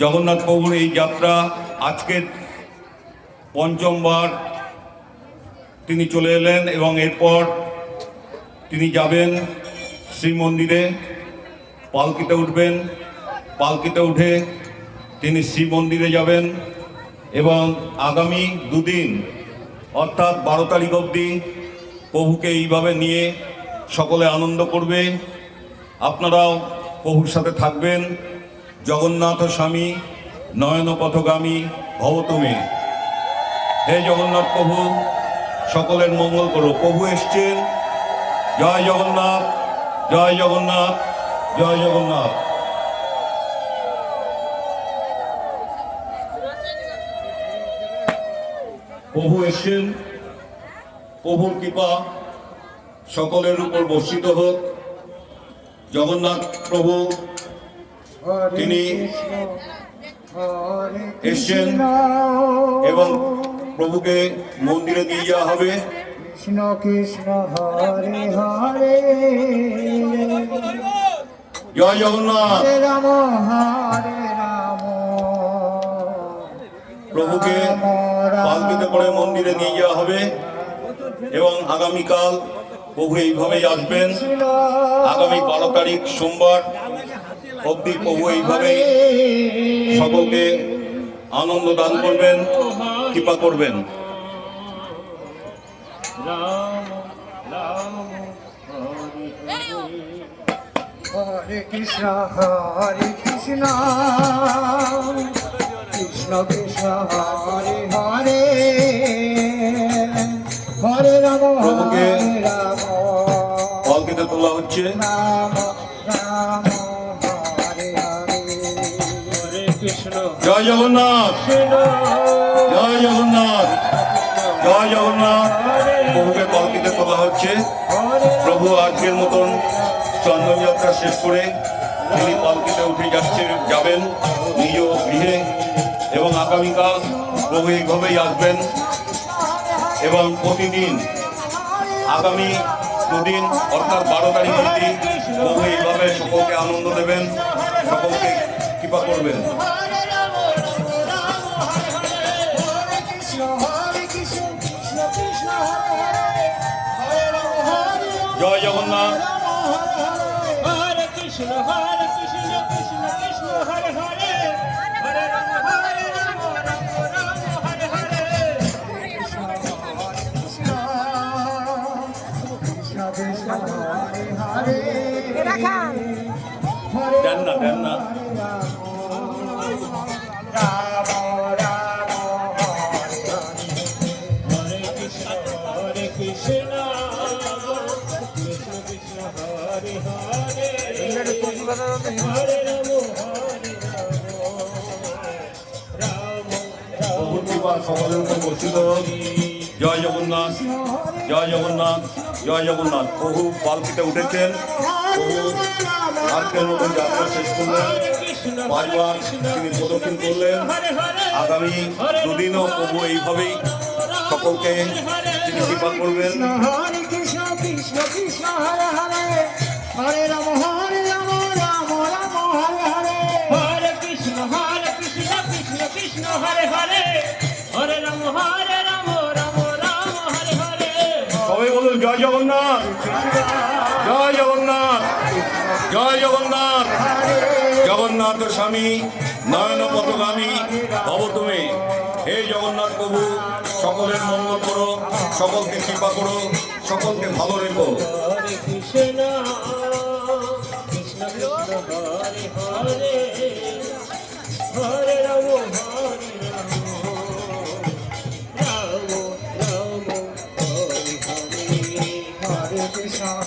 জগন্নাথ প্রভুর এই যাত্রা আজকের পঞ্চমবার তিনি চলে এলেন এবং এরপর তিনি যাবেন শ্রীমন্দিরে, পালকিতে উঠবেন। পালকিতে উঠে তিনি শ্রী মন্দিরে যাবেন এবং আগামী দুদিন, অর্থাৎ বারো তারিখ অবধি প্রভুকে এইভাবে নিয়ে সকলে আনন্দ করবে। আপনারাও প্রভুর সাথে থাকবেন। জগন্নাথ স্বামী নয়ন পথগামী ভবতুমে হে জগন্নাথ প্রভু, সকলের মঙ্গল করো। প্রভু এসছেন। জয় জগন্নাথ জয় জগন্নাথ জয় জগন্নাথ। প্রভু এসছেন। প্রভুর কৃপা সকলের উপর বর্ষিত হোক। জগন্নাথ প্রভু তিনি এসছেন এবং প্রভুকে মন্দিরে দিয়ে যাওয়া হবে। কৃষ্ণ কৃষ্ণ হরে হরে। জয় জগন্নাথ। রাম হরে রাম। প্রভুকে পালকিতে করে মন্দিরে নিয়ে যাওয়া হবে এবং আগামীকাল প্রভু এইভাবেই আসবেন। আগামী বারো তারিখ সোমবার অবধি প্রভু এইভাবেই সকলকে আনন্দ দান করবেন কৃপা করবেন। হরে কৃষ্ণ হরে কৃষ্ণ। কৃষ্ণ জগন্নাথ। জয় জগন্নাথ। জয় জগন্নাথ। প্রভুকে পালকিতে তোলা হচ্ছে। প্রভু আজকের মতন চন্দনযাত্রা শেষ করে তিনি পালকিতে উঠে যাচ্ছে, যাবেন নিজ গৃহে এবং আগামীকাল প্রভু এইভাবেই আসবেন এবং প্রতিদিন, আগামী দুদিন, অর্থাৎ বারো তারিখ অবধি প্রভু এইভাবে সকলকে আনন্দ দেবেন, সকলকে কৃপা করবেন। জয় জগন্নাথ হরে কৃষ্ণ হরে কৃষ্ণ কৃষ্ণ কৃষ্ণ হরে হরে হরে রাম হরে রাম রাম রাম হরে হরে কৃষ্ণ হরে কৃষ্ণ কৃষ্ণ কৃষ্ণ হরে হরে হরে দেন না দেন না জয় জগন্নাথ জয় জগন্নাথ জয় জগন্নাথ। প্রভু পালকিতে উঠেছেন প্রভু আজকের মতন যাত্রা শেষ করলেন। পাঁচবার তিনি প্রদক্ষিণ করলেন। আগামী দুদিনও প্রভু এইভাবেই সকলকে তিনি কৃপা করবেন। হরে রাম হরে হরে হরে রাম হরে রাম রাম রাম হরে হরে। সবাই বলুন জয় জগন্নাথ। জয় জগন্নাথ। জয় জগন্নাথ। জগন্নাথ স্বামী নয়ন পথগামী ভব তুমি। হে জগন্নাথ প্রভু সকলের মঙ্গল করো সকলকে কৃপা করো সকলকে ভালো রেখো। কৃষ্ণ।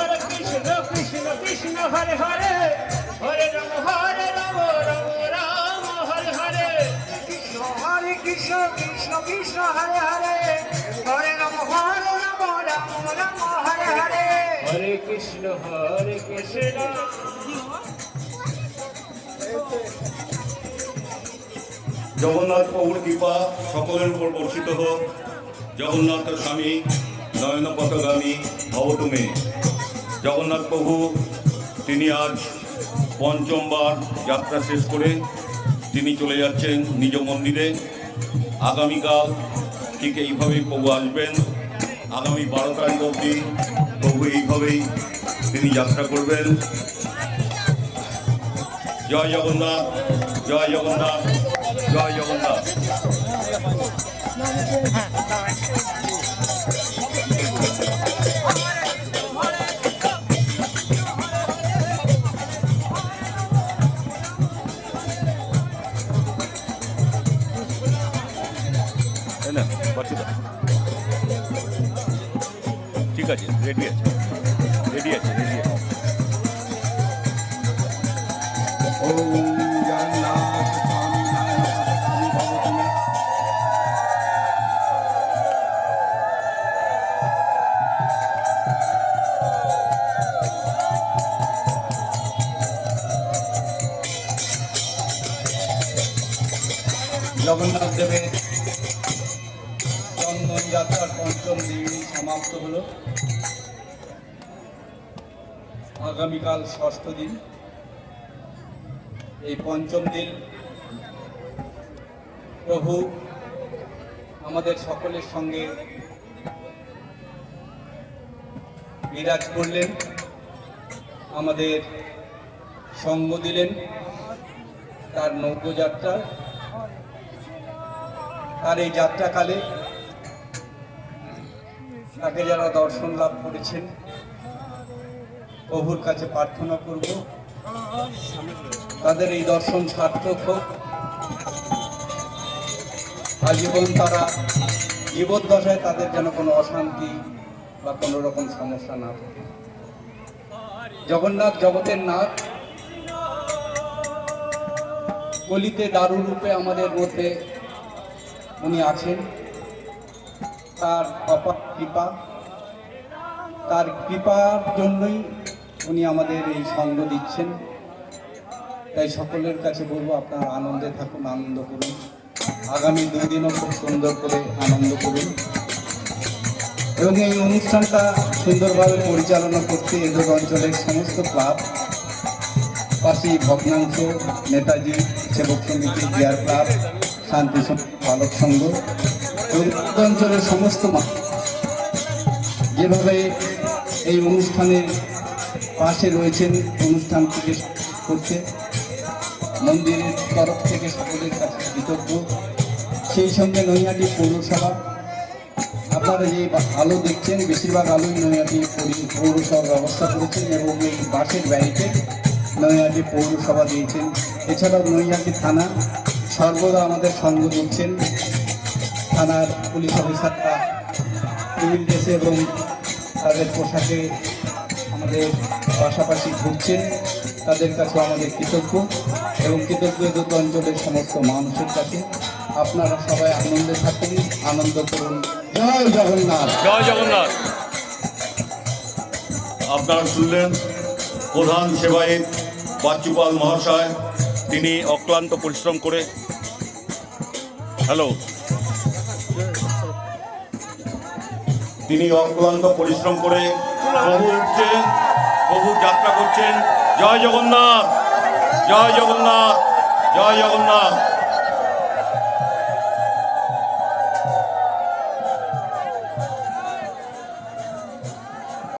হরে কৃষ্ণ কৃষ্ণ কৃষ্ণ হরে হরে। হরে রাম হরে রাম রাম রাম হরে হরে। কৃষ্ণ হরে কৃষ্ণ কৃষ্ণ কৃষ্ণ হরে হরে। হরে রাম হরে রাম রাম রাম হরে হরে। হরে কৃষ্ণ হরে কৃষ্ণ। জগন্নাথ প্রভুর কৃপা সকলের উপর বর্ষিত হোক। জগন্নাথ স্বামী নয়ন পথগামী জগন্নাথ প্রভু, তিনি আজ পঞ্চমবার যাত্রা শেষ করে তিনি চলে যাচ্ছেন নিজ মন্দিরে। আগামীকাল ঠিক এইভাবেই প্রভু আসবেন। আগামী বারো তারিখ অবধি প্রভু এইভাবেই তিনি যাত্রা করবেন। জয় জগন্নাথ জয় জগন্নাথ জয় জগন্নাথ। জগন্নাথ দেবের চন্দন যাত্রার পঞ্চম দিন সমাপ্ত হল। আগামীকাল ষষ্ঠ দিন। এই পঞ্চম দিন প্রভু আমাদের সকলের সঙ্গে বিরাজ করলেন, আমাদের সঙ্গ দিলেন, তার নৌকোযাত্রা তার এই যাত্রাকালে তাকে যারা দর্শন লাভ করেছেন, প্রভুর কাছে প্রার্থনা করব, তাদের এই দর্শন সার্থক হোক। আজীবন তারা, জীবদ্দশায় তাদের যেন কোনো অশান্তি বা কোনো রকম সমস্যা না থাকে। জগন্নাথ জগতের নাথ, কলিতে দারু রূপে আমাদের মধ্যে উনি আছেন। তার অপার কৃপা, তার কৃপার জন্যই উনি আমাদের এই সঙ্গ দিচ্ছেন। তাই সকলের কাছে বলব, আপনারা আনন্দে থাকুন, আনন্দ করুন। আগামী দুই দিনও খুব সুন্দর করে আনন্দ করুন। এবং এই অনুষ্ঠানটা সুন্দরভাবে পরিচালনা করতে এদের অঞ্চলের সমস্ত ক্লাব, পাশেই ভগ্নাংশ নেতাজি, সেবক সমিতি ক্লাব শান্তি বালক সংঘ অঞ্চলের সমস্ত যেভাবে এই অনুষ্ঠানের পাশে রয়েছেন, অনুষ্ঠান থেকে করতে মন্দিরের তরফ থেকে সকলের কাছে কৃতজ্ঞ। সেই সঙ্গে নৈহাটি পৌরসভা, আপনারা যে আলো দেখছেন, বেশিরভাগ আলোই নৈহাটি পৌর- পৌরসভা ব্যবস্থা করেছেন এবং এই বাসের ব্যারিকে নৈহাটি পৌরসভা দিয়েছেন। এছাড়াও নৈহাটি থানা সর্বদা আমাদের সঙ্গে দিচ্ছেন থানার পুলিশ অফিসাররা সিভিল ড্রেসে এবং তাদের পোশাকে আমাদের পাশাপাশি ঘুরছেন। তাদের কাছে আমাদের কৃতজ্ঞ এবং কৃতজ্ঞ দুটো অঞ্চলের সমস্ত মানুষের কাছে। আপনারা সবাই আনন্দে থাকুন আনন্দ করুন। জয় জগন্নাথ। জয় জগন্নাথ। আপনারা শুনলেন প্রধান সেবায়িত বাচ্চুপাল মহাশয়। তিনি অক্লান্ত পরিশ্রম করে হ্যালো? তিনি অক্লান্ত পরিশ্রম করে প্রভু উঠছেন, প্রভু যাত্রা করছেন। জয় জগন্নাথ জয় জগন্নাথ জয় জগন্নাথ।